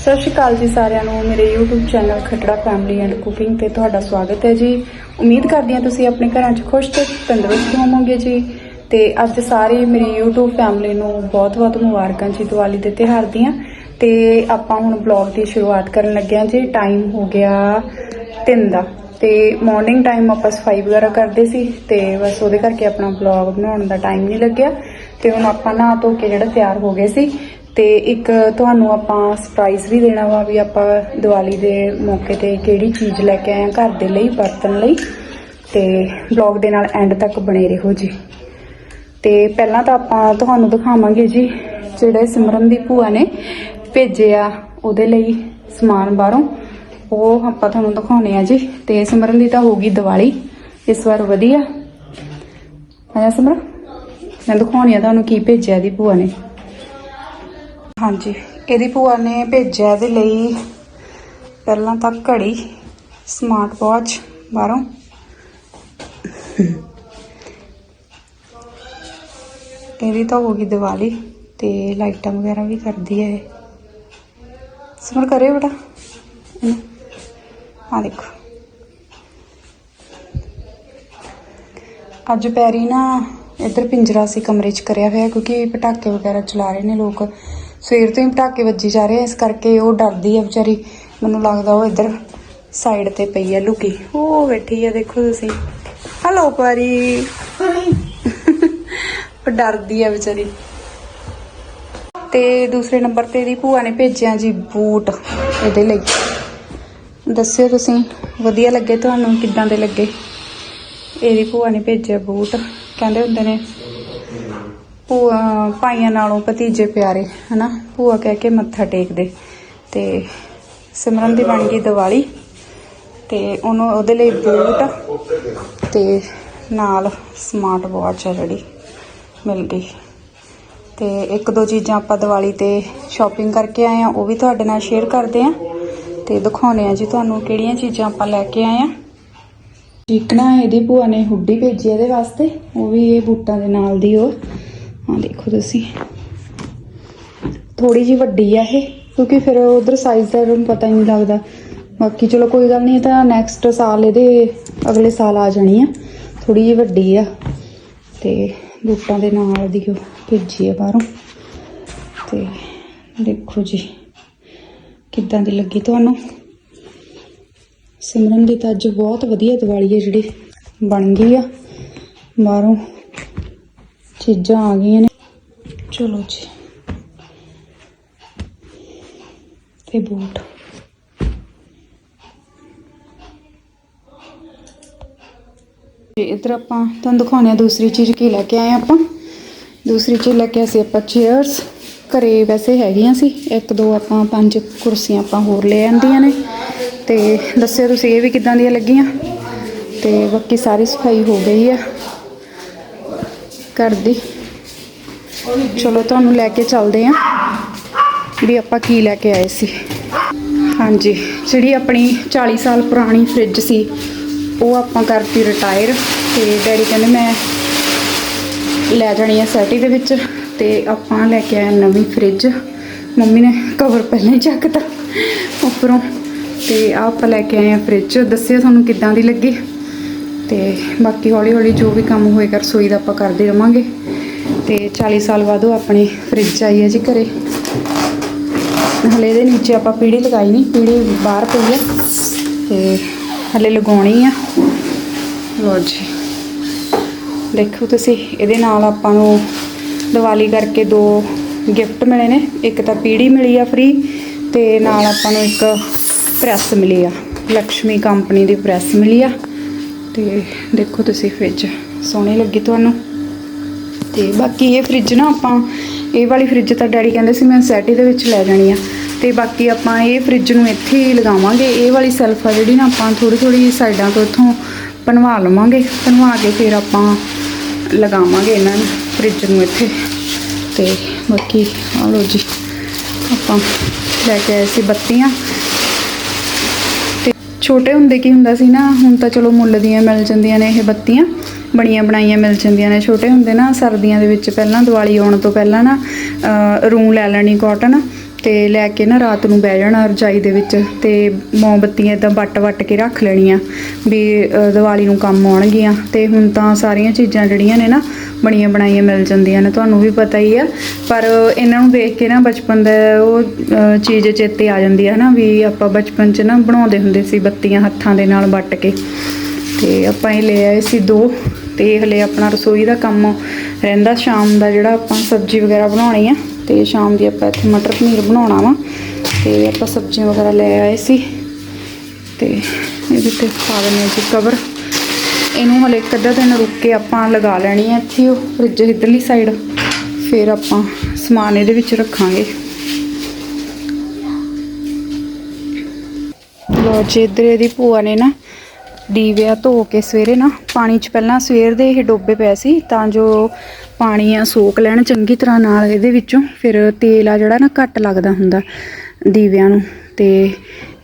ਸਤਿ ਸ਼੍ਰੀ ਅਕਾਲ ਜੀ ਸਾਰਿਆਂ ਨੂੰ। ਮੇਰੇ YouTube channel Khatra family and cooking ਤੇ ਤੁਹਾਡਾ ਸਵਾਗਤ ਹੈ ਜੀ। ਉਮੀਦ ਕਰਦੀ ਹਾਂ ਤੁਸੀਂ ਆਪਣੇ ਘਰਾਂ 'ਚ ਖੁਸ਼ ਤੇ ਤੰਦਰੁਸਤ ਹੋਵੋਗੇ ਜੀ। ਤੇ ਅੱਜ ਸਾਰੇ ਮੇਰੀ YouTube ਫੈਮਿਲੀ ਨੂੰ ਬਹੁਤ-ਬਹੁਤ ਮੁਬਾਰਕਾਂ ਜੀ ਦੀਵਾਲੀ ਦੇ ਤਿਉਹਾਰ ਦੀਆਂ। ਤੇ ਆਪਾਂ ਹੁਣ ਬਲੌਗ ਦੀ ਸ਼ੁਰੂਆਤ ਕਰਨ ਲੱਗੇ ਹਾਂ ਜੀ। ਟਾਈਮ ਹੋ ਗਿਆ 3 ਦਾ। ਤੇ ਮਾਰਨਿੰਗ ਟਾਈਮ ਆਪਾਂ ਸਫ਼ਾਈ ਵਗੈਰਾ ਕਰਦੇ ਸੀ। ਤੇ ਬਸ ਉਹਦੇ ਕਰਕੇ ਆਪਣਾ ਬਲੌਗ ਬਣਾਉਣ ਦਾ ਟਾਈਮ ਨਹੀਂ ਲੱਗਿਆ। ਤੇ ਹੁਣ ਆਪਾਂ ਨਹਾ ਧੋ ਕੇ ਜਿਹੜਾ ਤਿਆਰ ਹੋ ਗਏ ਸੀ। ਤੇ ਇੱਕ ਤੁਹਾਨੂੰ ਆਪਾਂ ਸਰਪ੍ਰਾਈਜ਼ ਵੀ ਦੇਣਾ ਵਾ ਵੀ ਆਪਾਂ ਦੀਵਾਲੀ ਦੇ ਮੌਕੇ ਤੇ ਕਿਹੜੀ ਚੀਜ਼ ਲੈ ਕੇ ਆਏ ਹਾਂ ਘਰ ਦੇ ਲਈ, ਵਰਤਣ ਲਈ। ਤੇ ਬਲੌਗ ਦੇ ਨਾਲ ਐਂਡ ਤੱਕ ਬਣੇ ਰਹੋ ਜੀ। ਤੇ ਪਹਿਲਾਂ ਤਾਂ ਆਪਾਂ ਤੁਹਾਨੂੰ ਦਿਖਾਵਾਂਗੇ ਜੀ ਜਿਹੜੇ ਸਿਮਰਨ ਦੀ ਭੂਆ ਨੇ ਭੇਜੇ ਆ ਉਹਦੇ ਲਈ ਸਮਾਨ ਬਾਹਰੋਂ। ਉਹ ਆਪਾਂ ਤੁਹਾਨੂੰ ਦਿਖਾਉਣੇ ਆ ਜੀ। ਤੇ ਸਿਮਰਨ ਦੀ ਤਾਂ ਹੋਗੀ ਦੀਵਾਲੀ। ਇਸ ਵਾਰ ਵਧੀਆ। ਆਇਆ ਸਿਮਰਨ? ਮੈਂ ਦਿਖਾਉਣੀ ਆ ਤੁਹਾਨੂੰ ਕੀ ਭੇਜਿਆ ਦੀ ਭੂਆ ਨੇ। ਹਾਂਜੀ, ਇਹਦੀ ਭੂਆ ਨੇ ਭੇਜਿਆ ਇਹਦੇ ਲਈ ਪਹਿਲਾਂ ਤਾਂ ਘੜੀ ਸਮਾਰਟ ਵਾਚ ਬਾਹਰੋਂ। ਇਹਦੀ ਤਾਂ ਹੋ ਗਈ ਦੀਵਾਲੀ ਤੇ ਲਾਈਟਾਂ ਵਗੈਰਾ ਵੀ ਕਰਦੀ ਹੈ ਇਹ। ਸਮਰ ਕਰੇ ਬੇਟਾ। ਆ ਦੇਖੋ। ਅੱਜ ਪੈਰੀ ਨਾ ਇੱਧਰ ਪਿੰਜਰਾ ਸੀ ਕਮਰੇ 'ਚ ਕਰਿਆ ਹੋਇਆ ਕਿਉਂਕਿ ਪਟਾਕੇ ਵਗੈਰਾ ਚਲਾ ਰਹੇ ਨੇ ਲੋਕ। ਸਵੇਰ ਤੋਂ ਹੀ ਪਟਾਕੇ ਵੱਜੀ ਜਾ ਰਹੇ ਆ, ਇਸ ਕਰਕੇ ਉਹ ਡਰਦੀ ਹੈ ਵਿਚਾਰੀ। ਮੈਨੂੰ ਲੱਗਦਾ ਉਹ ਇੱਧਰ ਸਾਈਡ ਤੇ ਪਈ ਹੈ ਲੁਕੀ। ਉਹ ਬੈਠੀ ਹੈ ਦੇਖੋ ਤੁਸੀਂ। ਹਲੋ ਪਰੀ ਉਹ ਡਰਦੀ ਹੈ ਵਿਚਾਰੀ। ਤੇ ਦੂਸਰੇ ਨੰਬਰ ਤੇ ਇਹਦੀ ਭੂਆ ਨੇ ਭੇਜਿਆ ਜੀ ਬੂਟ ਇਹਦੇ ਲਈ। ਦੱਸਿਓ ਤੁਸੀਂ, ਵਧੀਆ ਲੱਗੇ ਤੁਹਾਨੂੰ? ਕਿੱਦਾਂ ਦੇ ਲੱਗੇ? ਇਹਦੀ ਭੂਆ ਨੇ ਭੇਜਿਆ ਬੂਟ। ਕਹਿੰਦੇ ਹੁੰਦੇ ਨੇ ਭੂਆ ਭਾਈਆਂ ਨਾਲੋਂ ਭਤੀਜੇ ਪਿਆਰੇ, ਹਨਾ? ਭੂਆ ਕਹਿ ਕੇ ਮੱਥਾ ਟੇਕਦੇ। ਤੇ ਸਿਮਰਨ ਦੀ ਬਣ ਗਈ ਦੀਵਾਲੀ। ਤੇ ਉਹਨੂੰ ਉਹਦੇ ਲਈ ਬੂਟ ਤੇ ਨਾਲ ਸਮਾਰਟ ਵਾਚ ਹੈ ਜਿਹੜੀ, ਮਿਲ ਗਈ। ਤੇ ਇੱਕ ਦੋ ਚੀਜ਼ਾਂ ਆਪਾਂ ਦੀਵਾਲੀ ਤੇ ਸ਼ਾਪਿੰਗ ਕਰਕੇ ਆਏ ਆ, ਉਹ ਵੀ ਤੁਹਾਡੇ ਨਾਲ ਸ਼ੇਅਰ ਕਰਦੇ ਆ। ਤੇ ਦਿਖਾਉਣੇ ਆ ਜੀ ਤੁਹਾਨੂੰ ਕਿਹੜੀਆਂ ਚੀਜ਼ਾਂ ਆਪਾਂ ਲੈ ਕੇ ਆਏ ਆ। ਚੀਕਣਾ ਇਹਦੀ ਭੂਆ ਨੇ ਹੁੱਡੀ ਭੇਜੀ ਇਹਦੇ ਵਾਸਤੇ, ਉਹ ਵੀ ਇਹ ਬੂਟਾਂ ਦੇ ਨਾਲ ਦੀ ਉਹ ਹਾਂ ਦੇਖੋ ਤੁਸੀਂ। ਥੋੜੀ ਜੀ ਵੱਡੀ ਆ ਇਹ, ਕਿਉਂਕਿ ਫਿਰ ਉਧਰ ਸਾਈਜ਼ ਦਾ ਇਹਨੂੰ ਪਤਾ ਹੀ ਨਹੀਂ ਲੱਗਦਾ। ਬਾਕੀ ਚਲੋ ਕੋਈ ਗੱਲ ਨਹੀਂ ਤਾਂ ਨੈਕਸਟ ਸਾਲ ਇਹਦੇ ਅਗਲੇ ਸਾਲ ਆ ਜਾਣੀ ਆ। ਥੋੜੀ ਜੀ ਵੱਡੀ ਆ। ਤੇ ਬੂਟਾਂ ਦੇ ਨਾਲ ਦੀ ਉਹ ਭੇਜੀ ਆ ਬਾਹਰੋਂ। ਤੇ ਦੇਖੋ ਜੀ, ਕਿੱਦਾਂ ਦੀ ਲੱਗੀ ਤੁਹਾਨੂੰ? ਸਿਮਰਨ ਦੀ ਤਾਂ ਅੱਜ ਬਹੁਤ ਵਧੀਆ ਦੀਵਾਲੀ ਹੈ ਜਿਹੜੀ, ਬਣ ਗਈ ਆ। ਬਾਹਰੋਂ ਚੀਜ਼ਾਂ ਆ ਗਈਆਂ ਨੇ। ਚਲੋ ਜੀ। ਤੇ ਬੂਟ। ਤੇ ਇਧਰ ਆਪਾਂ ਤੁਹਾਨੂੰ ਦਿਖਾਉਣੇ ਆ ਦੂਸਰੀ ਚੀਜ਼ ਕੀ ਲੈ ਕੇ ਆਏ ਆਪਾਂ। ਦੂਸਰੀ ਚੀਜ਼ ਲੈ ਕੇ ਆਏ ਸੀ ਆਪਾਂ ਚੇਅਰਸ ਘਰੇ ਵੈਸੇ ਹੈਗੀਆਂ ਸੀ। ਇੱਕ, ਦੋ ਆਪਾਂ ਪੰਜ ਕੁਰਸੀਆਂ ਆਪਾਂ ਹੋਰ ਲੈ ਆਂਦੀਆਂ ਨੇ। ਤੇ ਦੱਸਿਓ ਤੁਸੀਂ ਇਹ ਵੀ ਕਿੱਦਾਂ ਦੀਆਂ ਲੱਗੀਆਂ? ਤੇ ਬਾਕੀ ਸਾਰੀ ਸਫ਼ਾਈ ਹੋ ਗਈ ਆ। ਘਰ ਦੀ ਚਲੋ ਤੁਹਾਨੂੰ ਲੈ ਕੇ ਚੱਲਦੇ ਆ ਵੀ ਆਪਾਂ ਕੀ ਲੈ ਕੇ ਆਏ ਸੀ। ਹਾਂਜੀ, ਜਿਹੜੀ ਆਪਣੀ 40 ਸਾਲ ਪੁਰਾਣੀ ਫ੍ਰਿਜ ਸੀ, ਉਹ ਆਪਾਂ ਕਰਤੀ ਰਿਟਾਇਰ ਤੇ ਡੈਡੀ ਕਹਿੰਦੇ ਮੈਂ ਲੈ ਜਾਣੀ ਆ ਸੈਟੀ ਦੇ ਵਿੱਚ ਤੇ ਆਪਾਂ ਲੈ ਕੇ ਆਏ ਨਵੀਂ ਫ੍ਰਿਜ ਮੰਮੀ ਨੇ ਕਵਰ ਪਹਿਲਾਂ ਹੀ ਚੱਕਤਾ ਉੱਪਰੋਂ। ਤੇ ਆਹ ਆਪਾਂ ਲੈ ਕੇ ਆਏ ਆ ਫ੍ਰਿਜ ਦੱਸਿਓ ਤੁਹਾਨੂੰ ਕਿੱਦਾਂ ਦੀ ਲੱਗੀ? ਤੇ ਬਾਕੀ ਹੌਲੀ ਹੌਲੀ ਜੋ ਵੀ ਕੰਮ ਹੋਏਗਾ ਰਸੋਈ ਦਾ ਆਪਾਂ ਕਰਦੇ ਰਵਾਂਗੇ। ਤੇ 40 ਸਾਲ ਬਾਅਦ ਉਹ ਆਪਣੀ ਫ੍ਰਿਜ ਆਈ ਹੈ ਜੀ ਘਰੇ। ਹਲੇ ਇਹਦੇ ਨੀਚੇ ਆਪਾਂ ਪੀੜੀ ਲਗਾਈ ਨਹੀਂ, ਪੀੜੀ ਬਾਹਰ ਪਈ ਹੈ। ਤੇ ਹਲੇ ਲਗਾਉਣੀ ਆ। ਲੋ ਜੀ। ਦੇਖੋ ਤੁਸੀਂ, ਇਹਦੇ ਨਾਲ ਆਪਾਂ ਨੂੰ ਦੀਵਾਲੀ ਕਰਕੇ ਦੋ ਗਿਫਟ ਮਿਲੇ ਨੇ। ਇੱਕ ਤਾਂ ਪੀੜੀ ਮਿਲੀ ਆ ਫ੍ਰੀ ਤੇ ਨਾਲ ਆਪਾਂ ਨੂੰ ਇੱਕ ਪ੍ਰੈਸ ਮਿਲੀ ਆ। ਲక్ష్ਮੀ ਕੰਪਨੀ ਦੀ ਪ੍ਰੈਸ ਮਿਲੀ ਆ। ਤੇ ਦੇਖੋ ਤੁਸੀਂ ਫ੍ਰਿਜ ਸੋਹਣੀ ਲੱਗੀ ਤੁਹਾਨੂੰ। ਤੇ ਬਾਕੀ ਇਹ ਫ੍ਰਿਜ ਨਾ ਆਪਾਂ, ਇਹ ਵਾਲੀ ਫ੍ਰਿਜ ਤਾਂ ਡੈਡੀ ਕਹਿੰਦੇ ਸੀ ਮੈਂ ਸੈਟੀ ਦੇ ਵਿੱਚ ਲੈ ਜਾਣੀ ਆ। ਤੇ ਬਾਕੀ ਆਪਾਂ ਇਹ ਫ੍ਰਿਜ ਨੂੰ ਇੱਥੇ ਹੀ ਲਗਾਵਾਂਗੇ। ਇਹ ਵਾਲੀ ਸੈਲਫ ਆ ਜਿਹੜੀ ਨਾ ਆਪਾਂ ਥੋੜੀ ਥੋੜੀ ਸਾਈਡਾਂ ਤੋਂ ਇੱਥੋਂ ਬਣਵਾ ਲਵਾਂਗੇ। ਬਣਵਾ ਕੇ ਫਿਰ ਆਪਾਂ ਲਗਾਵਾਂਗੇ ਇਹਨਾਂ ਨੂੰ ਫ੍ਰਿਜ ਨੂੰ ਇੱਥੇ। ਤੇ ਬਾਕੀ ਆ ਲੋ ਜੀ, ਆਪਾਂ ਲੈ ਕੇ ਆਏ ਸੀ ਬੱਤੀਆਂ। ਛੋਟੇ ਹੁੰਦੇ ਕੀ ਹੁੰਦਾ ਸੀ ਨਾ, ਹੁਣ ਤਾਂ ਚਲੋ ਮੁੱਲ ਦੀਆਂ ਮਿਲ ਜਾਂਦੀਆਂ ਨੇ, ਇਹ ਬੱਤੀਆਂ ਬਣੀਆਂ ਬਣਾਈਆਂ ਮਿਲ ਜਾਂਦੀਆਂ ਨੇ। ਛੋਟੇ ਹੁੰਦੇ ਨਾ ਸਰਦੀਆਂ ਦੇ ਵਿੱਚ ਪਹਿਲਾਂ ਦੀਵਾਲੀ ਆਉਣ ਤੋਂ ਪਹਿਲਾਂ ਨਾ ਰੂੰ ਲੈ ਲੈਣੀ ਕਾਟਨ ਤੇ ਲੈ ਕੇ ਨਾ ਰਾਤ ਨੂੰ ਬਹਿ ਜਾਣਾ ਰਜਾਈ ਦੇ ਵਿੱਚ ਤੇ ਮੋਮਬੱਤੀਆਂ ਇਦਾਂ ਵੱਟ-ਵੱਟ ਕੇ ਰੱਖ ਲੈਣੀਆਂ ਵੀ ਅ, ਦੀਵਾਲੀ ਨੂੰ ਕੰਮ ਆਉਣਗੀਆਂ ਤੇ ਹੁਣ ਤਾਂ ਸਾਰੀਆਂ ਚੀਜ਼ਾਂ ਜਿਹੜੀਆਂ ਨੇ ਨਾ ਬਣੀਆਂ ਬਣਾਈਆਂ ਮਿਲ ਜਾਂਦੀਆਂ ਨੇ ਤੁਹਾਨੂੰ ਵੀ ਪਤਾ ਹੀ ਆ। ਪਰ ਇਹਨਾਂ ਨੂੰ ਦੇਖ ਕੇ ਨਾ ਬਚਪਨ ਦਾ ਉਹ ਚੀਜ਼ ਚੇਤੇ ਆ ਜਾਂਦੀ ਹੈ ਨਾ ਵੀ ਆਪਾਂ ਬਚਪਨ 'ਚ ਨਾ ਬਣਾਉਂਦੇ ਹੁੰਦੇ ਸੀ ਬੱਤੀਆਂ ਹੱਥਾਂ ਦੇ ਨਾਲ ਵੱਟ ਕੇ। ਤੇ ਆਪਾਂ ਇਹ ਲੈ ਆਏ ਸੀ ਦੋ ਤੇ ਹਲੇ ਆਪਣਾ ਰਸੋਈ ਦਾ ਕੰਮ ਰਹਿੰਦਾ ਸ਼ਾਮ ਦਾ ਜਿਹੜਾ ਆਪਾਂ ਸਬਜ਼ੀ ਵਗੈਰਾ ਬਣਾਉਣੀ ਆ। ਤੇ ਸ਼ਾਮ ਦੀ ਆਪਾਂ ਇੱਥੇ ਮਟਰ ਪਨੀਰ ਬਣਾਉਣਾ ਵਾ ਤੇ ਆਪਾਂ ਸਬਜ਼ੀਆਂ ਵਗੈਰਾ ਲੈ ਆਏ ਸੀ ਤੇ ਇਹਦੇ ਤੇ ਪਾ ਦਿੰਦੇ ਹਾਂ ਜੀ ਕਵਰ ਇਹਨੂੰ ਹਲੇ ਇੱਕ ਅੱਧਾ ਦਿਨ ਰੁਕ ਕੇ ਆਪਾਂ ਲਗਾ ਲੈਣੀ ਹੈ ਇੱਥੇ ਉਹ ਫ੍ਰਿਜ ਇਧਰਲੀ ਸਾਈਡ ਫਿਰ ਆਪਾਂ ਸਮਾਨ ਇਹਦੇ ਵਿੱਚ ਰੱਖਾਂਗੇ। ਲੋ ਜੀ, ਇੱਧਰ ਇਹਦੀ ਭੂਆ ਨੇ ਨਾ ਦੀਵਿਆ ਧੋ ਕੇ ਸਵੇਰੇ ਨਾ ਪਾਣੀ 'ਚ ਪਹਿਲਾਂ ਸਵੇਰ ਦੇ ਇਹ ਡੋਬੇ ਪਏ ਸੀ, ਤਾਂ ਜੋ ਪਾਣੀ ਆ ਸੋਕ ਲੈਣ ਚੰਗੀ ਤਰ੍ਹਾਂ ਨਾਲ ਇਹਦੇ ਵਿੱਚੋਂ ਫਿਰ ਤੇਲ ਆ ਜਿਹੜਾ ਨਾ ਘੱਟ ਲੱਗਦਾ ਹੁੰਦਾ ਦੀਵਿਆਂ ਨੂੰ, ਤੇ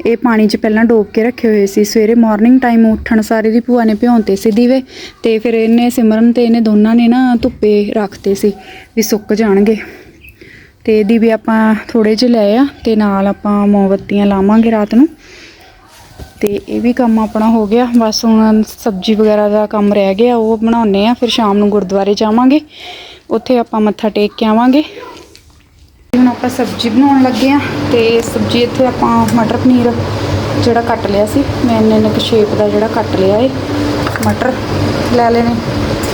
ਇਹ ਪਾਣੀ 'ਚ ਪਹਿਲਾਂ ਡੋਬ ਕੇ ਰੱਖੇ ਹੋਏ ਸੀ। ਸਵੇਰੇ ਮਾਰਨਿੰਗ ਟਾਈਮ ਉੱਠਣ ਸਾਰੇ ਦੀ ਭੂਆ ਨੇ ਭਿਉਂਤੇ ਸੀ ਦੀਵੇ, ਤੇ ਫਿਰ ਇਹਨੇ ਸਿਮਰਨ ਤੇ ਇਹਨੇ ਦੋਨਾਂ ਨੇ ਨਾ ਧੁੱਪੇ ਰੱਖਤੇ ਸੀ ਵੀ ਸੁੱਕ ਜਾਣਗੇ। ਤੇ ਦੀਵੇ ਆਪਾਂ ਥੋੜੇ ਜਿਹੇ ਲਏ ਆ, ਤੇ ਨਾਲ ਆਪਾਂ ਮੋਮਬੱਤੀਆਂ ਲਾਵਾਂਗੇ ਰਾਤ ਨੂੰ। ਤੇ ਇਹ ਵੀ ਕੰਮ ਆਪਣਾ ਹੋ ਗਿਆ। ਬਸ ਹੁਣ ਸਬਜ਼ੀ ਵਗੈਰਾ ਦਾ ਕੰਮ ਰਹਿ ਗਿਆ। ਉਹ ਬਣਾਉਣੇ ਆ ਫਿਰ ਸ਼ਾਮ ਨੂੰ ਗੁਰਦੁਆਰੇ ਜਾਵਾਂਗੇ। ਉੱਥੇ ਆਪਾਂ ਮੱਥਾ ਟੇਕ ਕੇ ਆਵਾਂਗੇ। ਹੁਣ ਆਪਾਂ ਸਬਜ਼ੀ ਬਣਾਉਣ ਲੱਗੇ ਆ ਤੇ ਸਬਜ਼ੀ ਇੱਥੇ ਆਪਾਂ ਮਟਰ ਪਨੀਰ ਜਿਹੜਾ ਕੱਟ ਲਿਆ ਸੀ। ਮੈਂ ਇੰਨੇ ਇੰਨੇ ਸ਼ੇਪ ਦਾ ਜਿਹੜਾ ਕੱਟ ਲਿਆ ਏ। ਮਟਰ ਲੈ ਲੈਣੇ।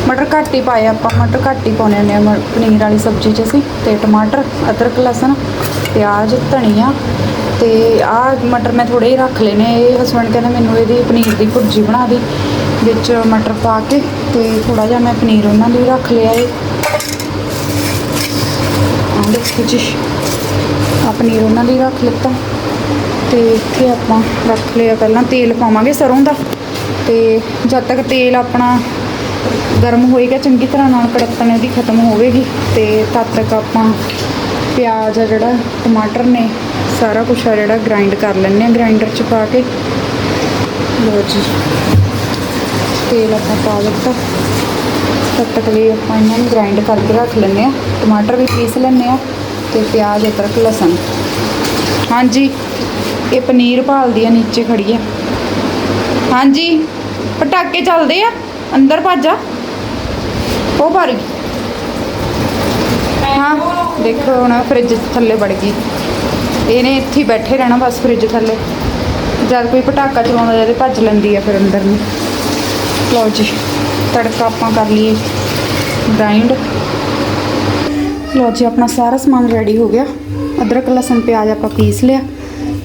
ਮਟਰ ਘੱਟ ਹੀ ਪਾਏ ਆਪਾਂ। ਮਟਰ ਘੱਟ ਹੀ ਪਾਉਣੇ ਨੇ ਮ- ਪਨੀਰ ਵਾਲੀ ਸਬਜ਼ੀ 'ਚ ਅਸੀਂ ਤੇ ਟਮਾਟਰ, ਅਦਰਕ, ਲਸਣ, ਪਿਆਜ਼, ਧਨੀਆ ਤੇ ਆਹ ਮਟਰ ਮੈਂ ਥੋੜੇ ਹੀ ਰੱਖ ਲਏ ਇਹ ਹਸਬੰਡ ਕਹਿੰਦਾ ਮੈਨੂੰ ਇਹਦੀ ਪਨੀਰ ਦੀ ਭੁਰਜੀ ਬਣਾ ਦੇ, ਵਿੱਚ ਮਟਰ ਪਾ ਕੇ ਤੇ ਥੋੜਾ ਜਿਹਾ ਮੈਂ ਪਨੀਰ ਉਹਨਾਂ ਲਈ ਰੱਖ ਲਿਆ ਏ। ਆਹ ਦੇਖੋ ਆ ਪਨੀਰ ਉਹਨਾਂ ਲਈ ਰੱਖ ਲਿੱਤਾ। ਤੇ ਇੱਥੇ ਆਪਾਂ ਰੱਖ ਲਿਆ ਪਹਿਲਾਂ ਤੇਲ ਪਾਵਾਂਗੇ ਸਰੋਂ ਦਾ। ਤੇ ਜਦ ਤੱਕ ਤੇਲ ਆਪਣਾ ਗਰਮ ਹੋਏਗਾ, ਚੰਗੀ ਤਰ੍ਹਾਂ ਨਾਲ ਕੜਕਣ ਇਹਦੀ ਖਤਮ ਹੋਵੇਗੀ। ਤੇ ਤਦ ਤੱਕ ਆਪਾਂ ਪਿਆਜ਼ ਆ ਜਿਹੜਾ, ਟਮਾਟਰ ਨੇ, ਸਾਰਾ ਕੁਝ ਆ ਜਿਹੜਾ ਗ੍ਰਾਈਂਡ ਕਰ ਲੈਣੇ ਆ ਗ੍ਰਾਈਂਡਰ 'ਚ ਪਾ ਕੇ। ਲੋ ਜੀ, ਤੇਲ ਆਪਾਂ ਪਾ ਦਿੱਤਾ। ਤਦ ਤੱਕ ਲਈ ਆਪਾਂ ਇਹਨਾਂ ਨੂੰ ਗ੍ਰਾਈਂਡ ਕਰਕੇ ਰੱਖ ਲੈਂਦੇ ਆ। ਟਮਾਟਰ ਵੀ ਪੀਸ ਲੈਂਦੇ ਆ ਤੇ ਪਿਆਜ਼, ਅਦਰਕ, ਲਸਣ। ਹਾਂਜੀ, ਇਹ ਪਨੀਰ ਭਾਲਦੀ ਆ, ਨੀਚੇ ਖੜੀ ਆ। ਹਾਂਜੀ, ਪਟਾਕੇ ਚੱਲਦੇ ਆ, ਅੰਦਰ ਭੱਜਾ ਉਹ ਭਰ ਗਈ। ਹਾਂ। ਦੇਖੋ ਹੁਣ ਫ੍ਰਿਜ ਥੱਲੇ ਵੜ ਗਈ। ਇਹਨੇ ਇੱਥੇ ਬੈਠੇ ਰਹਿਣਾ ਬਸ ਫ੍ਰਿਜ ਥੱਲੇ। ਜਦ ਕੋਈ ਪਟਾਕਾ ਚਲਾਉਂਦਾ ਜਦੇ ਭੱਜ ਲੈਂਦੀ ਆ ਫਿਰ ਅੰਦਰ ਨੂੰ। ਲਓ ਜੀ, ਤੜਕਾ ਆਪਾਂ ਕਰ ਲਈਏ ਗ੍ਰਾਈਂਡ ਲਓ ਜੀ, ਆਪਣਾ ਸਾਰਾ ਸਮਾਨ ਰੈਡੀ ਹੋ ਗਿਆ। ਅਦਰਕ, ਲਸਣ, ਪਿਆਜ਼ ਆਪਾਂ ਪੀਸ ਲਿਆ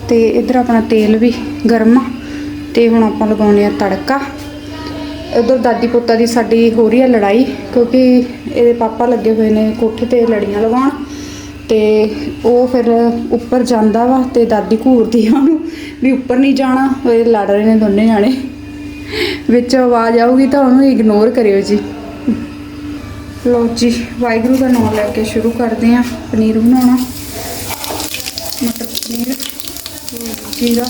ਤੇ ਇਧਰ ਆਪਣਾ ਤੇਲ ਵੀ ਗਰਮ ਆ ਤੇ ਹੁਣ ਆਪਾਂ ਲਗਾਉਣੇ ਆ ਤੜਕਾ। ਉਧਰ ਦਾਦੀ ਪੁੱਤਾਂ ਦੀ ਸਾਡੀ ਹੋ ਰਹੀ ਹੈ ਲੜਾਈ ਕਿਉਂਕਿ ਇਹਦੇ ਪਾਪਾ ਲੱਗੇ ਹੋਏ ਨੇ ਕੋਠੇ ਤੇ ਲੜੀਆਂ ਲਗਾਉਣ ਤੇ ਉਹ ਫਿਰ ਉੱਪਰ ਜਾਂਦਾ ਵਾ ਤੇ ਦਾਦੀ ਘੂਰਦੀ ਆ ਉਹਨੂੰ ਵੀ ਉੱਪਰ ਨਹੀਂ ਜਾਣਾ ਇਹ ਲੜ ਰਹੇ ਨੇ ਦੋਨੇ ਜਾਣੇ। ਵਿੱਚ ਆਵਾਜ਼ ਆਊਗੀ ਤਾਂ ਉਹਨੂੰ ਇਗਨੋਰ ਕਰਿਓ ਜੀ। ਲੋ ਜੀ, ਵਾਹਿਗੁਰੂ ਦਾ ਨਾਮ ਲੈ ਕੇ ਸ਼ੁਰੂ ਕਰਦੇ ਹਾਂ ਪਨੀਰ ਬਣਾਉਣਾ। ਮਟਰ ਪਨੀਰ ਜੀਰਾ।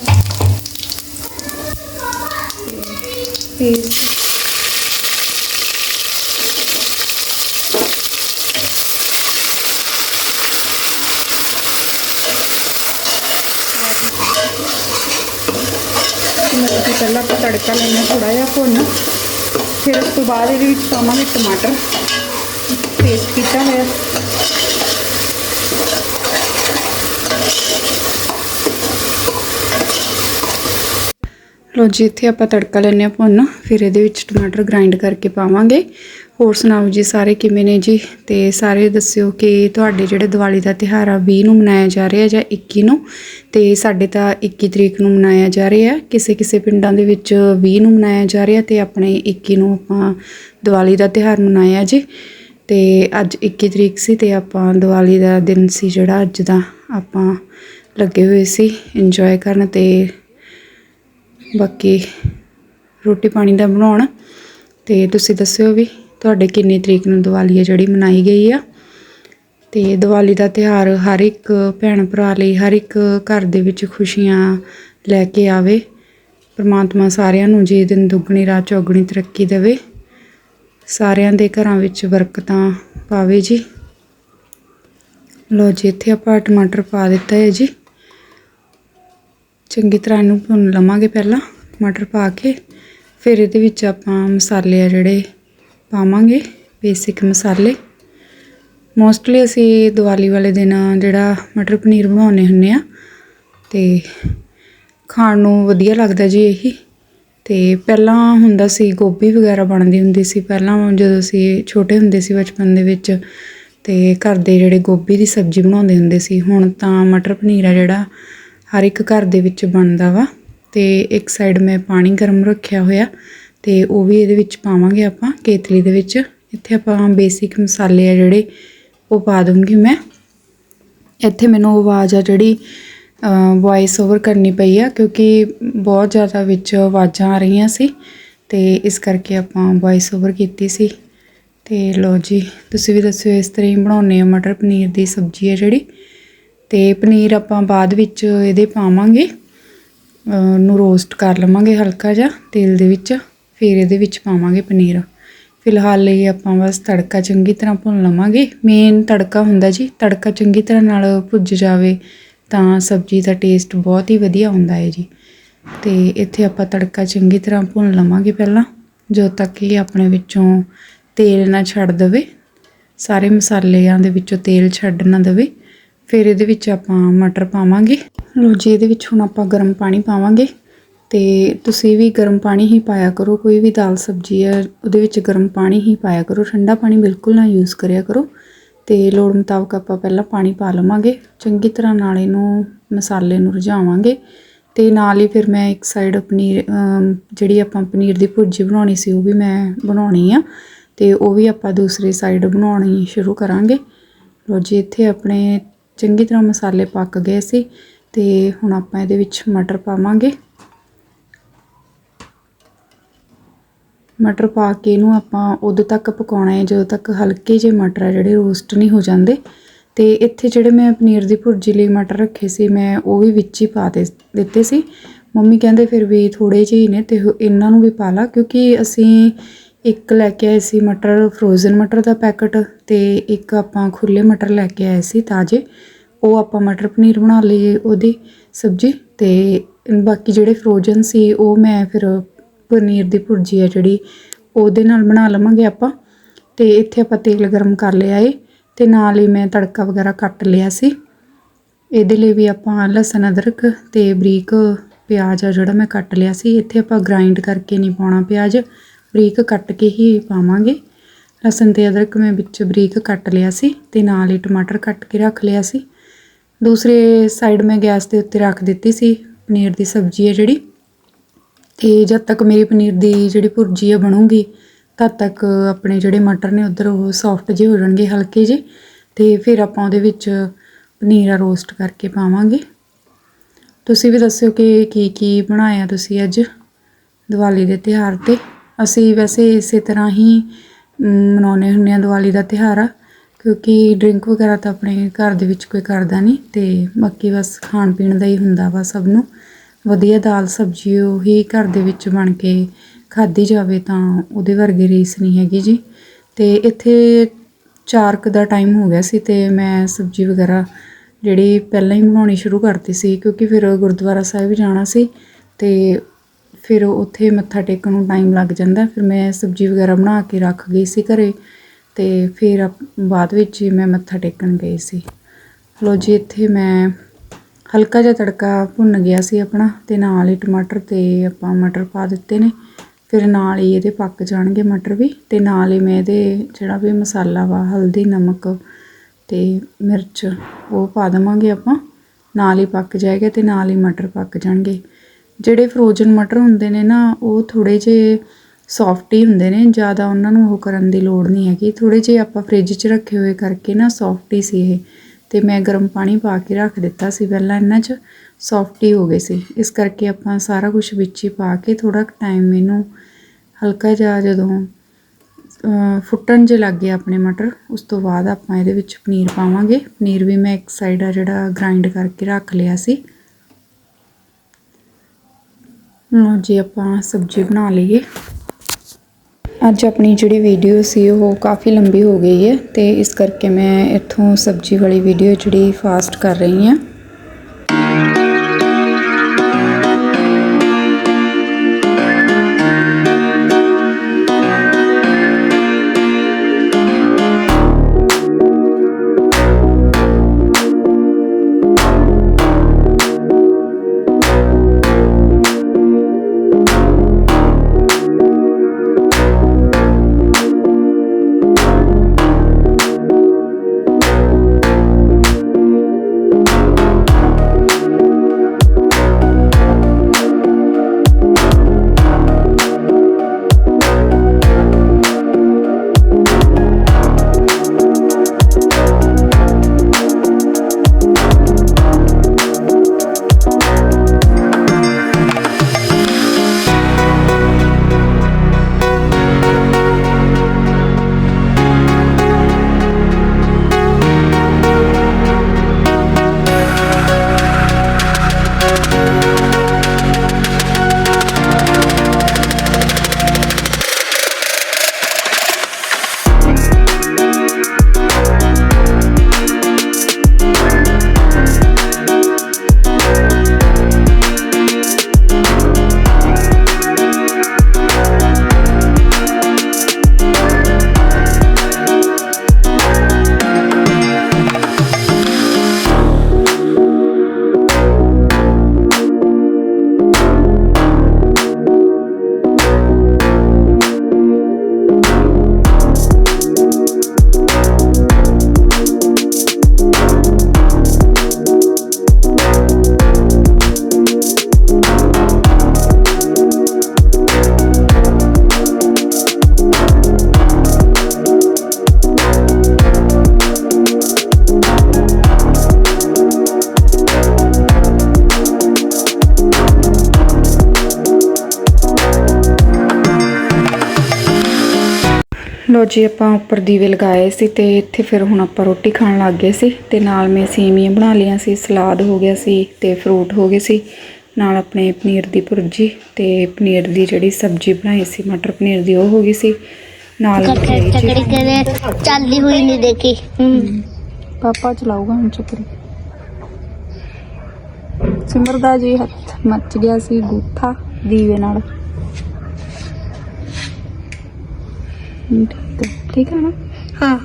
ਤੇ ਪੇਸਟ ਮਤਲਬ ਕਿ ਪਹਿਲਾਂ ਆਪਾਂ ਤੜਕਾ ਲੈਣਾ ਥੋੜਾ ਜਿਹਾ ਭੁੰਨ। ਫਿਰ ਉਸ ਤੋਂ ਬਾਅਦ ਇਹਦੇ ਵਿੱਚ ਪਾਵਾਂਗੇ ਟਮਾਟਰ। ਪੇਸਟ ਕੀਤਾ ਹੋਇਆ। ਲੋ ਜੀ, ਇੱਥੇ ਆਪਾਂ ਤੜਕਾ ਲੈਣੇ ਆ ਭੁੰਨ। ਫਿਰ ਇਹਦੇ ਵਿੱਚ ਟਮਾਟਰ ਗ੍ਰਾਈਂਡ ਕਰਕੇ ਪਾਵਾਂਗੇ। ਹੋਰ ਸੁਣਾਓ ਜੀ, ਸਾਰੇ ਕਿਵੇਂ ਨੇ ਜੀ? ਤੇ ਸਾਰੇ ਦੱਸਿਓ ਕਿ ਤੁਹਾਡੇ ਜਿਹੜੇ ਦੀਵਾਲੀ ਦਾ ਤਿਉਹਾਰ ਆ 20 ਨੂੰ ਮਨਾਇਆ ਜਾ ਰਿਹਾ ਜਾਂ 21 ਨੂੰ? ਤੇ ਸਾਡੇ ਤਾਂ 21 ਤਰੀਕ ਨੂੰ ਮਨਾਇਆ ਜਾ ਰਿਹਾ। ਕਿਸੇ ਕਿਸੇ ਪਿੰਡਾਂ ਦੇ ਵਿੱਚ 20 ਨੂੰ ਮਨਾਇਆ ਜਾ ਰਿਹਾ ਤੇ ਆਪਣੇ 21 ਨੂੰ ਆਪਾਂ ਦੀਵਾਲੀ ਦਾ ਤਿਉਹਾਰ ਮਨਾਇਆ ਜੀ। ਤੇ ਅੱਜ 21 ਤਰੀਕ ਸੀ ਤੇ ਆਪਾਂ ਦੀਵਾਲੀ ਦਾ ਦਿਨ ਸੀ ਜਿਹੜਾ, ਅੱਜ ਦਾ ਆਪਾਂ ਲੱਗੇ ਹੋਏ ਸੀ ਇੰਜੋਏ ਕਰਨ ਤੇ ਬਾਕੀ ਰੋਟੀ ਪਾਣੀ ਦਾ ਬਣਾਉਣ। ਤੇ ਤੁਸੀਂ ਦੱਸਿਓ ਵੀ ਤੁਹਾਡੇ ਕਿੰਨੀ ਤਰੀਕ ਨੂੰ ਦੀਵਾਲੀ ਹੈ ਜਿਹੜੀ ਮਨਾਈ ਗਈ ਆ? ਤੇ ਦੀਵਾਲੀ ਦਾ ਤਿਉਹਾਰ ਹਰ ਇੱਕ ਭੈਣ ਭਰਾ ਲਈ, ਹਰ ਇੱਕ ਘਰ ਦੇ ਵਿੱਚ ਖੁਸ਼ੀਆਂ ਲੈ ਕੇ ਆਵੇ। ਪਰਮਾਤਮਾ ਸਾਰਿਆਂ ਨੂੰ ਜੇ ਦਿਨ ਦੁੱਗਣੀ, ਰਾਤ ਚੌਗਣੀ ਤਰੱਕੀ ਦੇਵੇ। ਸਾਰਿਆਂ ਦੇ ਘਰਾਂ ਵਿੱਚ ਬਰਕਤਾਂ ਪਾਵੇ ਜੀ। ਲੋ ਜੀ, ਇੱਥੇ ਆਪਾਂ ਟਮਾਟਰ ਪਾ ਦਿੱਤਾ ਹੈ ਜੀ। ਚੰਗੀ ਤਰ੍ਹਾਂ ਇਹਨੂੰ ਭੁੰਨ ਲਵਾਂਗੇ ਪਹਿਲਾਂ ਟਮਾਟਰ ਪਾ ਕੇ। ਫਿਰ ਇਹਦੇ ਵਿੱਚ ਆਪਾਂ ਮਸਾਲੇ ਆ ਜਿਹੜੇ ਪਾਵਾਂਗੇ ਬੇਸਿਕ ਮਸਾਲੇ। ਮੋਸਟਲੀ ਅਸੀਂ ਦੀਵਾਲੀ ਵਾਲੇ ਦਿਨ ਜਿਹੜਾ ਮਟਰ ਪਨੀਰ ਬਣਾਉਂਦੇ ਹੁੰਨੇ ਆ, ਤੇ ਖਾਣ ਨੂੰ ਵਧੀਆ ਲੱਗਦਾ ਜੀ ਇਹੀ। ਤੇ ਪਹਿਲਾਂ ਹੁੰਦਾ ਸੀ ਗੋਭੀ ਵਗੈਰਾ ਬਣਦੀ ਹੁੰਦੀ ਸੀ, ਪਹਿਲਾਂ ਜਦੋਂ ਅਸੀਂ ਛੋਟੇ ਹੁੰਦੇ ਸੀ ਬਚਪਨ ਦੇ ਵਿੱਚ, ਤੇ ਘਰ ਦੇ ਜਿਹੜੇ ਗੋਭੀ ਦੀ ਸਬਜ਼ੀ ਬਣਾਉਂਦੇ ਹੁੰਦੇ ਸੀ, ਹੁਣ ਤਾਂ ਮਟਰ ਪਨੀਰ ਆ ਜਿਹੜਾ ਹਰ ਇੱਕ ਘਰ ਦੇ ਵਿੱਚ ਬਣਦਾ ਵਾ। ਤੇ ਇੱਕ ਸਾਈਡ ਮੈਂ ਪਾਣੀ ਗਰਮ ਰੱਖਿਆ ਹੋਇਆ ਤੇ ਉਹ ਵੀ ਇਹਦੇ ਵਿੱਚ ਪਾਵਾਂਗੇ ਆਪਾਂ ਕੇਤਲੀ ਦੇ ਵਿੱਚ। ਇੱਥੇ ਆਪਾਂ ਬੇਸਿਕ ਮਸਾਲੇ ਆ ਜਿਹੜੇ, ਉਹ ਪਾ ਦੂੰਗੀ ਮੈਂ। ਇੱਥੇ ਮੈਨੂੰ ਆਵਾਜ਼ ਆ ਜਿਹੜੀ ਵੌਇਸ ਓਵਰ ਕਰਨੀ ਪਈ ਆ ਕਿਉਂਕਿ ਬਹੁਤ ਜ਼ਿਆਦਾ ਵਿੱਚ ਆਵਾਜ਼ਾਂ ਆ ਰਹੀਆਂ ਸੀ ਤੇ ਇਸ ਕਰਕੇ ਆਪਾਂ ਵੌਇਸ ਓਵਰ ਕੀਤੀ ਸੀ। ਤੇ ਲੋ ਜੀ, ਤੁਸੀਂ ਵੀ ਦੱਸਿਓ ਇਸ ਤਰ੍ਹਾਂ ਹੀ ਬਣਾਉਂਦੇ ਆ ਮਟਰ ਪਨੀਰ ਦੀ ਸਬਜ਼ੀ ਹੈ ਜਿਹੜੀ। ਤੇ ਪਨੀਰ ਆਪਾਂ ਬਾਅਦ ਵਿੱਚ ਇਹਦੇ ਪਾਵਾਂਗੇ। ਅਹ, ਨੂੰ ਰੋਸਟ ਕਰ ਲਵਾਂਗੇ ਹਲਕਾ ਜਿਹਾ ਤੇਲ ਦੇ ਵਿੱਚ। ਫਿਰ ਇਹਦੇ ਵਿੱਚ ਪਾਵਾਂਗੇ ਪਨੀਰ। ਫਿਲਹਾਲ ਲਈ ਆਪਾਂ ਬਸ ਤੜਕਾ ਚੰਗੀ ਤਰ੍ਹਾਂ ਭੁੰਨ ਲਵਾਂਗੇ। ਮੇਨ ਤੜਕਾ ਹੁੰਦਾ ਜੀ, ਤੜਕਾ ਚੰਗੀ ਤਰ੍ਹਾਂ ਨਾਲ ਭੁੱਜ ਜਾਵੇ ਤਾਂ ਸਬਜ਼ੀ ਦਾ ਟੇਸਟ ਬਹੁਤ ਹੀ ਵਧੀਆ ਹੁੰਦਾ ਹੈ ਜੀ। ਤੇ ਇੱਥੇ ਆਪਾਂ ਤੜਕਾ ਚੰਗੀ ਤਰ੍ਹਾਂ ਭੁੰਨ ਲਵਾਂਗੇ ਪਹਿਲਾਂ, ਜਦੋਂ ਤੱਕ ਕਿ ਆਪਣੇ ਵਿੱਚੋਂ ਤੇਲ ਨਾ ਛੱਡ ਦੇਵੇ। ਸਾਰੇ ਮਸਾਲਿਆਂ ਦੇ ਵਿੱਚੋਂ ਤੇਲ ਛੱਡ ਨਾ ਦੇਵੇ। ਫਿਰ ਇਹਦੇ ਵਿੱਚ ਆਪਾਂ ਮਟਰ ਪਾਵਾਂਗੇ। ਲੋ ਜੀ, ਇਹਦੇ ਵਿੱਚ ਹੁਣ ਆਪਾਂ ਗਰਮ ਪਾਣੀ ਪਾਵਾਂਗੇ। ਅਤੇ ਤੁਸੀਂ ਵੀ ਗਰਮ ਪਾਣੀ ਹੀ ਪਾਇਆ ਕਰੋ, ਕੋਈ ਵੀ ਦਾਲ ਸਬਜ਼ੀ ਹੈ, ਉਹਦੇ ਵਿੱਚ ਗਰਮ ਪਾਣੀ ਹੀ ਪਾਇਆ ਕਰੋ, ਠੰਡਾ ਪਾਣੀ ਬਿਲਕੁਲ ਨਾ ਯੂਜ਼ ਕਰਿਆ ਕਰੋ ਅਤੇ ਲੋੜ ਮੁਤਾਬਕ ਆਪਾਂ ਪਹਿਲਾਂ ਪਾਣੀ ਪਾ ਲਵਾਂਗੇ, ਚੰਗੀ ਤਰ੍ਹਾਂ ਨਾਲ ਇਹਨੂੰ ਮਸਾਲੇ ਨੂੰ ਰਝਾਵਾਂਗੇ ਅਤੇ ਨਾਲ ਹੀ ਫਿਰ ਮੈਂ ਇੱਕ ਸਾਈਡ ਪਨੀਰ ਜਿਹੜੀ ਆਪਾਂ ਪਨੀਰ ਦੀ ਭੁਰਜੀ ਬਣਾਉਣੀ ਸੀ ਉਹ ਵੀ ਮੈਂ ਬਣਾਉਣੀ ਆ ਅਤੇ ਉਹ ਵੀ ਆਪਾਂ ਦੂਸਰੀ ਸਾਈਡ ਬਣਾਉਣੀ ਸ਼ੁਰੂ ਕਰਾਂਗੇ। ਲੋ ਜੀ, ਇੱਥੇ ਆਪਣੇ ਚੰਗੀ ਤਰ੍ਹਾਂ ਮਸਾਲੇ ਪੱਕ ਗਏ ਸੀ ਅਤੇ ਹੁਣ ਆਪਾਂ ਇਹਦੇ ਵਿੱਚ ਮਟਰ ਪਾਵਾਂਗੇ। ਮਟਰ ਪਾ ਕੇ ਇਹਨੂੰ ਆਪਾਂ ਉਦੋਂ ਤੱਕ ਪਕਾਉਣਾ ਹੈ, ਜਦੋਂ ਤੱਕ ਹਲਕੇ ਜਿਹੇ ਮਟਰ ਆ ਜਿਹੜੇ ਰੋਸਟ ਨਹੀਂ ਹੋ ਜਾਂਦੇ। ਤੇ ਇੱਥੇ ਜਿਹੜੇ ਮੈਂ ਪਨੀਰ ਦੀ ਭੁਰਜੀ ਲਈ ਮਟਰ ਰੱਖੇ ਸੀ, ਮੈਂ ਉਹ ਵੀ ਵਿੱਚ ਹੀ ਪਾ ਦੇ ਦਿੱਤੇ ਸੀ। ਮੰਮੀ ਕਹਿੰਦੇ ਫਿਰ ਵੀ ਥੋੜੇ ਜਿਹੇ ਹੀ ਨੇ ਤੇ ਇਹਨਾਂ ਨੂੰ ਵੀ ਪਾ ਲਾ, ਕਿਉਂਕਿ ਅਸੀਂ ਇੱਕ ਲੈ ਕੇ ਆਏ ਸੀ ਮਟਰ ਫਰੋਜ਼ਨ ਮਟਰ ਦਾ ਪੈਕਟ ਤੇ ਇੱਕ ਆਪਾਂ ਖੁੱਲੇ ਮਟਰ ਲੈ ਕੇ ਆਏ ਸੀ ਤਾਜ਼ੇ। ਉਹ ਆਪਾਂ ਮਟਰ ਪਨੀਰ ਬਣਾ ਲਈ ਉਹਦੀ ਸਬਜ਼ੀ ਤੇ ਬਾਕੀ ਜਿਹੜੇ ਫਰੋਜ਼ਨ ਸੀ, ਉਹ ਮੈਂ ਫਿਰ ਪਨੀਰ ਦੀ ਭੁਰਜੀ ਹੈ ਜਿਹੜੀ, ਉਹਦੇ ਨਾਲ ਬਣਾ ਲਵਾਂਗੇ ਆਪਾਂ। ਤੇ ਇੱਥੇ ਆਪਾਂ ਤੇਲ ਗਰਮ ਕਰ ਲਿਆ ਏ, ਤੇ ਨਾਲ ਹੀ ਮੈਂ ਤੜਕਾ ਵਗੈਰਾ ਕੱਟ ਲਿਆ ਸੀ। ਇਹਦੇ ਲਈ ਵੀ ਆਪਾਂ ਲਸਣ, ਅਦਰਕ ਤੇ ਬਰੀਕ ਪਿਆਜ਼ ਆ ਜਿਹੜਾ ਮੈਂ ਕੱਟ ਲਿਆ ਸੀ। ਇੱਥੇ ਆਪਾਂ ਗ੍ਰਾਈਂਡ ਕਰਕੇ ਨਹੀਂ ਪਾਉਣਾ ਪਿਆਜ਼, ਬਰੀਕ ਕੱਟ ਕੇ ਹੀ ਪਾਵਾਂਗੇ। ਲਸਣ ਤੇ ਅਦਰਕ ਮੈਂ ਵਿੱਚ ਬਰੀਕ ਕੱਟ ਲਿਆ ਸੀ ਤੇ ਨਾਲ ਹੀ ਟਮਾਟਰ ਕੱਟ ਕੇ ਰੱਖ ਲਿਆ ਸੀ। ਦੂਸਰੇ ਸਾਈਡ ਮੈਂ ਗੈਸ ਦੇ ਉੱਤੇ ਰੱਖ ਦਿੱਤੀ ਸੀ, ਪਨੀਰ ਦੀ ਸਬਜ਼ੀ ਹੈ ਜਿਹੜੀ। ਤੇ ਜਦ ਤੱਕ ਮੇਰੀ ਪਨੀਰ ਦੀ ਜਿਹੜੀ ਭੁਰਜੀ ਆ ਬਣੂਗੀ ਤਦ ਤੱਕ ਆਪਣੇ ਜਿਹੜੇ ਮਟਰ ਨੇ ਉਧਰ ਉਹ ਸੌਫਟ ਜਿਹੇ ਹੋ ਜਾਣਗੇ ਹਲਕੇ ਜਿਹੇ ਤੇ ਫਿਰ ਆਪਾਂ ਉਹਦੇ ਵਿੱਚ ਪਨੀਰ ਆ ਰੋਸਟ ਕਰਕੇ ਪਾਵਾਂਗੇ। ਤੁਸੀਂ ਵੀ ਦੱਸਿਓ ਕਿ ਕੀ ਕੀ ਬਣਾਇਆ ਤੁਸੀਂ ਅੱਜ ਦੀਵਾਲੀ ਦੇ ਤਿਉਹਾਰ ਤੇ? ਅਸੀਂ ਵੈਸੇ ਇਸੇ ਤਰ੍ਹਾਂ ਹੀ ਮ, ਮਨਾਉਂਦੇ ਹੁੰਦੇ ਹਾਂ ਦੀਵਾਲੀ ਦਾ ਤਿਉਹਾਰ ਆ ਕਿਉਂਕਿ ਡਰਿੰਕ ਵਗੈਰਾ ਤਾਂ ਆਪਣੇ ਘਰ ਦੇ ਵਿੱਚ ਕੋਈ ਕਰਦਾ ਨਹੀਂ ਤੇ ਬਾਕੀ ਬਸ ਖਾਣ ਪੀਣ ਦਾ ਹੀ ਹੁੰਦਾ ਵਾ ਸਭ ਨੂੰ। ਵਧੀਆ ਦਾਲ ਸਬਜ਼ੀ ਉਹੀ ਘਰ ਦੇ ਵਿੱਚ ਬਣ ਕੇ ਖਾਧੀ ਜਾਵੇ ਤਾਂ ਉਹਦੇ ਵਰਗੀ ਰੀਸ ਨਹੀਂ ਹੈਗੀ ਜੀ। ਅਤੇ ਇੱਥੇ ਚਾਰਕ ਦਾ ਟਾਈਮ ਹੋ ਗਿਆ ਸੀ ਅਤੇ ਮੈਂ ਸਬਜ਼ੀ ਵਗੈਰਾ ਜਿਹੜੀ ਪਹਿਲਾਂ ਹੀ ਬਣਾਉਣੀ ਸ਼ੁਰੂ ਕਰਤੀ ਸੀ ਕਿਉਂਕਿ ਫਿਰ ਗੁਰਦੁਆਰਾ ਸਾਹਿਬ ਜਾਣਾ ਸੀ ਅਤੇ ਫਿਰ ਉੱਥੇ ਮੱਥਾ ਟੇਕਣ ਨੂੰ ਟਾਈਮ ਲੱਗ ਜਾਂਦਾ। ਫਿਰ ਮੈਂ ਸਬਜ਼ੀ ਵਗੈਰਾ ਬਣਾ ਕੇ ਰੱਖ ਗਈ ਸੀ ਘਰੇ ਤੇ ਫਿਰ ਅਪ- ਬਾਅਦ ਵਿੱਚ ਮੈਂ ਮੱਥਾ ਟੇਕਣ ਗਈ ਸੀ। ਲੋ ਜੀ, ਇੱਥੇ ਮੈਂ ਹਲਕਾ ਜਿਹਾ ਤੜਕਾ ਭੁੰਨ ਗਿਆ ਸੀ ਆਪਣਾ ਤੇ ਨਾਲ ਹੀ ਟਮਾਟਰ ਤੇ ਆਪਾਂ ਮਟਰ ਪਾ ਦਿੱਤੇ ਨੇ। ਫਿਰ ਨਾਲ ਹੀ ਇਹਦੇ ਪੱਕ ਜਾਣਗੇ ਮਟਰ ਵੀ ਤੇ ਨਾਲ ਹੀ ਮੈਂ ਇਹਦੇ ਜਿਹੜਾ ਵੀ ਮਸਾਲਾ ਵਾ, ਹਲਦੀ, ਨਮਕ ਤੇ ਮਿਰਚ ਉਹ ਪਾ ਦੇਵਾਂਗੇ ਆਪਾਂ। ਨਾਲ ਹੀ ਪੱਕ ਜਾਏਗਾ ਤੇ ਨਾਲ ਹੀ ਮਟਰ ਪੱਕ ਜਾਣਗੇ। ਜਿਹੜੇ ਫਰੋਜ਼ਨ ਮਟਰ ਹੁੰਦੇ ਨੇ ਨਾ, ਉਹ ਥੋੜੇ ਜਿਹੇ ਸੌਫਟ ਹੀ ਹੁੰਦੇ ਨੇ, ਜ਼ਿਆਦਾ ਉਹਨਾਂ ਨੂੰ ਉਹ ਕਰਨ ਦੀ ਲੋੜ ਨਹੀਂ ਹੈਗੀ। ਥੋੜੇ ਜਿਹੇ ਆਪਾਂ ਫ੍ਰਿਜ 'ਚ ਰੱਖੇ ਹੋਏ ਕਰਕੇ ਨਾ ਸੌਫਟ ਹੀ ਸੀ ਇਹ। ਤੇ ਮੈਂ ਗਰਮ ਪਾਣੀ ਪਾ ਕੇ ਰੱਖ ਦਿੱਤਾ ਸੀ ਪਹਿਲਾਂ ਇਹਨਾਂ 'ਚ ਸੌਫਟ ਹੀ ਹੋ ਗਏ ਸੀ। ਇਸ ਕਰਕੇ ਆਪਾਂ ਸਾਰਾ ਕੁਝ ਵਿੱਚ ਹੀ ਪਾ ਕੇ ਥੋੜਾ ਟਾਈਮ ਇਹਨੂੰ ਹਲਕਾ ਜਿਹਾ ਜਦੋਂ ਫੁੱਟਣ ਜੇ ਲੱਗ ਗਏ ਆਪਣੇ ਮਟਰ, ਉਸ ਤੋਂ ਬਾਅਦ ਆਪਾਂ ਇਹਦੇ ਵਿੱਚ ਪਨੀਰ ਪਾਵਾਂਗੇ। ਪਨੀਰ ਵੀ ਮੈਂ ਇੱਕ ਸਾਈਡ ਆ ਜਿਹੜਾ ਗ੍ਰਾਈਂਡ ਕਰਕੇ ਰੱਖ ਲਿਆ ਸੀ। ਲਓ ਜੀ, ਆਪਾਂ ਸਬਜ਼ੀ ਬਣਾ ਲਈਏ। ਅੱਜ ਆਪਣੀ ਜਿਹੜੀ ਵੀਡੀਓ ਸੀ, ਉਹ ਕਾਫੀ ਲੰਬੀ ਹੋ ਗਈ ਹੈ ਤੇ ਇਸ ਕਰਕੇ ਮੈਂ ਇੱਥੋਂ ਸਬਜ਼ੀ ਵਾਲੀ ਵੀਡੀਓ ਜਿਹੜੀ ਫਾਸਟ ਕਰ ਰਹੀ ਹਾਂ। ਲੋ ਜੀ ਆਪਾਂ ਉੱਪਰ ਦੀਵੇ ਲਗਾਏ ਸੀ ਤੇ ਇੱਥੇ ਫਿਰ ਹੁਣ ਆਪਾਂ ਰੋਟੀ ਖਾਣ ਲੱਗ ਗਏ ਸੀ ਤੇ ਨਾਲ ਮੈਂ ਸੇਮੀਆਂ ਬਣਾ ਲਈਆਂ ਸੀ ਸਲਾਦ ਹੋ ਗਿਆ ਸੀ ਤੇ ਫਰੂਟ ਹੋ ਗਏ ਸੀ। ਨਾਲ ਆਪਣੇ ਪਨੀਰ ਦੀ ਭੁਰਜੀ ਤੇ ਪਨੀਰ ਦੀ ਜਿਹੜੀ ਸਬਜ਼ੀ ਬਣਾਈ ਸੀ ਮਟਰ ਪਨੀਰ ਦੀ ਉਹ ਹੋ ਗਈ ਸੀ। ਨਾਲ ਕਰੇ ਚੱਲਦੀ ਹੋਈ ਨਹੀਂ ਦੇਖੀ। ਹਮ। ਪਾਪਾ ਚਲਾਊਗਾ ਹੁਣ ਚੱਕਰੀ ਸਿਮਰ ਦਾ ਜੀ ਹੱਥ ਮੱਚ ਗਿਆ ਸੀ ਗੂਠਾ ਦੀਵੇ ਨਾਲ। ਠੀਕ ਹੈ ਨਾ ਹਾਂ।